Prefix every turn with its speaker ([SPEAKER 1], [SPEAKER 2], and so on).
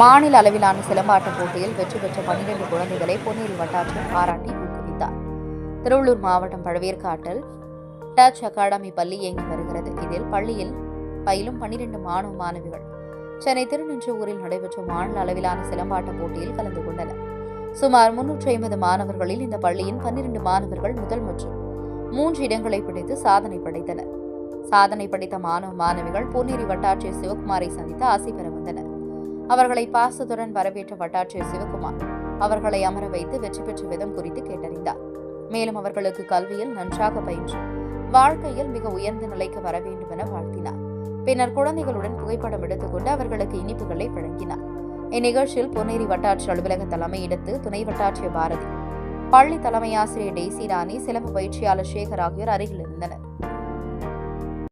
[SPEAKER 1] மாநில அளவிலான சிலம்பாட்டப் போட்டியில் வெற்றி பெற்ற பன்னிரண்டு குழந்தைகளை பொன்னேரி வட்டாட்சியர் பாராட்டி ஊக்குவித்தார். திருவள்ளூர் மாவட்டம் பழவேற்காட்டில் டச் அகாடமி பள்ளி இயங்கி வருகிறது. இதில் பள்ளியில் பயிலும் பன்னிரண்டு மாணவ மாணவிகள். சென்னை திருநெஞ்சூரில் நடைபெற்ற மாநில அளவிலான சிலம்பாட்ட போட்டியில் கலந்து கொண்டனர். சுமார் முன்னூற்றி ஐம்பது மாணவர்களில் இந்த பள்ளியின் பன்னிரண்டு மாணவர்கள் முதல் மற்றும் மூன்று இடங்களை பிடித்து சாதனை படைத்தனர். சாதனை படைத்த மாணவ மாணவிகள் பொன்னேரி வட்டாட்சியர் சிவகுமாரை சந்தித்து ஆசை பெற வந்தனர். அவர்களை பாசத்துடன் வரவேற்ற வட்டாட்சியர் சிவகுமார். அவர்களை அமர வைத்து வெற்றி பெற்ற விதம் குறித்து கேட்டறிந்தார். மேலும் அவர்களுக்கு கல்வியில் நன்றாக பயின்று வாழ்க்கையில் மிக உயர்ந்த நிலைக்கு வர வேண்டும் என வாழ்த்தினார். பின்னர் குழந்தைகளுடன் புகைப்படம் எடுத்துக்கொண்டு அவர்களுக்கு இனிப்புகளை வழங்கினார். இந்நிகழ்ச்சியில் பொன்னேரி வட்டாட்சியர் அலுவலக தலைமையிடத்து துணை வட்டாட்சியர் பாரதி பள்ளி தலைமை ஆசிரியர் டெய்சி ராணி சிலம்பு பயிற்சியாளர் சேகர் ஆகியோர் அருகில் இருந்தனர்.